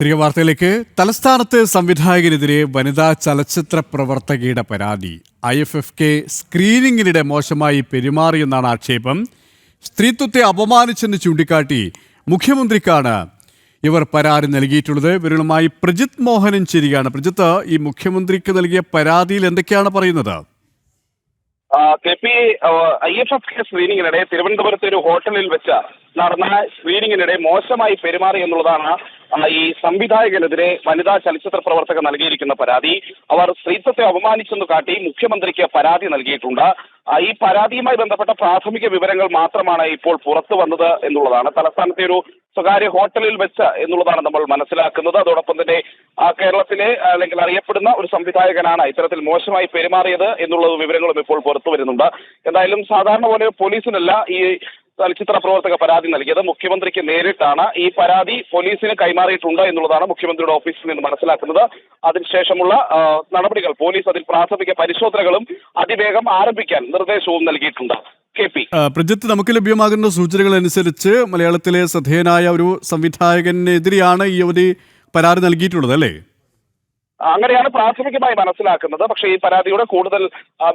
തിരികെ വാർത്തയിലേക്ക്. തലസ്ഥാനത്ത് സംവിധായകനെതിരെ വനിതാ ചലച്ചിത്ര പ്രവർത്തകയുടെ പരാതി. ഐ എഫ് എഫ് കെ സ്ക്രീനിങ്ങിനിടെ മോശമായി പെരുമാറിയെന്നാണ് ആക്ഷേപം. സ്ത്രീത്വത്തെ അപമാനിച്ചെന്ന് ചൂണ്ടിക്കാട്ടി മുഖ്യമന്ത്രിക്കാണ് ഇവർ പരാതി നൽകിയിട്ടുള്ളത്. ഇവരുമായി പ്രജിത് മോഹനൻ ചേരുകയാണ്. പ്രജിത്ത് ഈ മുഖ്യമന്ത്രിക്ക് നൽകിയ പരാതിയിൽ എന്തൊക്കെയാണ് പറയുന്നത്? K P I F F K സ്ക്രീനിങ്ങിനിടെ തിരുവനന്തപുരത്തെ ഒരു ഹോട്ടലിൽ വെച്ച് നടന്ന സ്ക്രീനിങ്ങിനിടെ മോശമായി പെരുമാറി എന്നുള്ളതാണ് ഈ സംവിധായകനെതിരെ വനിതാ ചലച്ചിത്ര പ്രവർത്തകർ നൽകിയിരിക്കുന്ന പരാതി. അവർ സ്ത്രീത്വത്തെ അപമാനിച്ചെന്ന് കാട്ടി മുഖ്യമന്ത്രിക്ക് പരാതി നൽകിയിട്ടുണ്ട്. ഈ പരാതിയുമായി ബന്ധപ്പെട്ട പ്രാഥമിക വിവരങ്ങൾ മാത്രമാണ് ഇപ്പോൾ പുറത്തു വന്നത് എന്നുള്ളതാണ്. തലസ്ഥാനത്തെ ഒരു സ്വകാര്യ ഹോട്ടലിൽ വെച്ച് എന്നുള്ളതാണ് നമ്മൾ മനസ്സിലാക്കുന്നത്. അതോടൊപ്പം തന്നെ കേരളത്തിലെ അല്ലെങ്കിൽ അറിയപ്പെടുന്ന ഒരു സംവിധായകനാണ് ഇത്തരത്തിൽ മോശമായി പെരുമാറിയത് എന്നുള്ള വിവരങ്ങളും ഇപ്പോൾ പുറത്തു വരുന്നുണ്ട്. എന്തായാലും സാധാരണ പോലെ പോലീസിനല്ല ഈ ചലച്ചിത്ര പ്രവർത്തക പരാതി നൽകിയത് മുഖ്യമന്ത്രിക്ക് നേരിട്ടാണ്. ഈ പരാതി പോലീസിന് കൈമാറിയിട്ടുണ്ട് എന്നുള്ളതാണ് മുഖ്യമന്ത്രിയുടെ ഓഫീസിൽ നിന്ന് മനസ്സിലാക്കുന്നത്. അതിനുശേഷമുള്ള നടപടികൾ പോലീസ് അതിൽ പ്രാഥമിക പരിശോധനകളും അതിവേഗം ആരംഭിക്കാൻ നിർദ്ദേശവും നൽകിയിട്ടുണ്ട്. പ്രജിത്ത് നമുക്ക് ലഭ്യമാകുന്ന സൂചനകൾ അനുസരിച്ച് മലയാളത്തിലെ ശ്രദ്ധേയനായ ഒരു സംവിധായകനെതിരെയാണ് ഈ ഒരു പരാതി നൽകിയിട്ടുള്ളത് അല്ലേ? അങ്ങനെയാണ് പ്രാഥമികമായി മനസ്സിലാക്കുന്നത്. പക്ഷേ ഈ പരാതിയുടെ കൂടുതൽ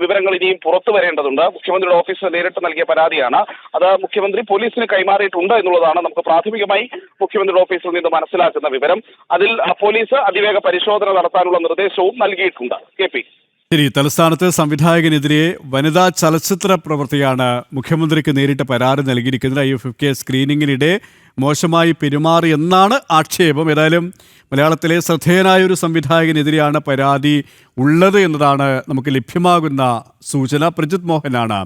വിവരങ്ങൾ ഇനിയും പുറത്തു വരേണ്ടതുണ്ട്. മുഖ്യമന്ത്രിയുടെ ഓഫീസിൽ നേരിട്ട് നൽകിയ പരാതിയാണ്. അത് മുഖ്യമന്ത്രി പോലീസിന് കൈമാറിയിട്ടുണ്ട് എന്നുള്ളതാണ് നമുക്ക് പ്രാഥമികമായി മുഖ്യമന്ത്രിയുടെ ഓഫീസിൽ നിന്ന് മനസ്സിലാക്കുന്ന വിവരം. അതിൽ പോലീസ് അതിവേഗ പരിശോധന നടത്താനുള്ള നിർദ്ദേശവും നൽകിയിട്ടുണ്ട്. K P. ശരി തലസ്ഥാനത്ത് സംവിധായകനെതിരെ വനിതാ ചലച്ചിത്ര പ്രവർത്തിയാണ് മുഖ്യമന്ത്രിക്ക് നേരിട്ട് പരാതി നൽകിയിരിക്കുന്നത്. ഐ എഫ് എഫ് കെ സ്ക്രീനിങ്ങിനിടെ മോശമായി പെരുമാറി എന്നാണ് ആക്ഷേപം. ഏതായാലും മലയാളത്തിലെ ശ്രദ്ധേയനായ ഒരു സംവിധായകനെതിരെയാണ് പരാതി ഉള്ളത് എന്നതാണ് നമുക്ക് ലഭ്യമാകുന്ന സൂചന. പ്രജിത് മോഹനാണ്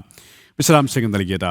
വിശദാംശങ്ങൾ നൽകിയത്.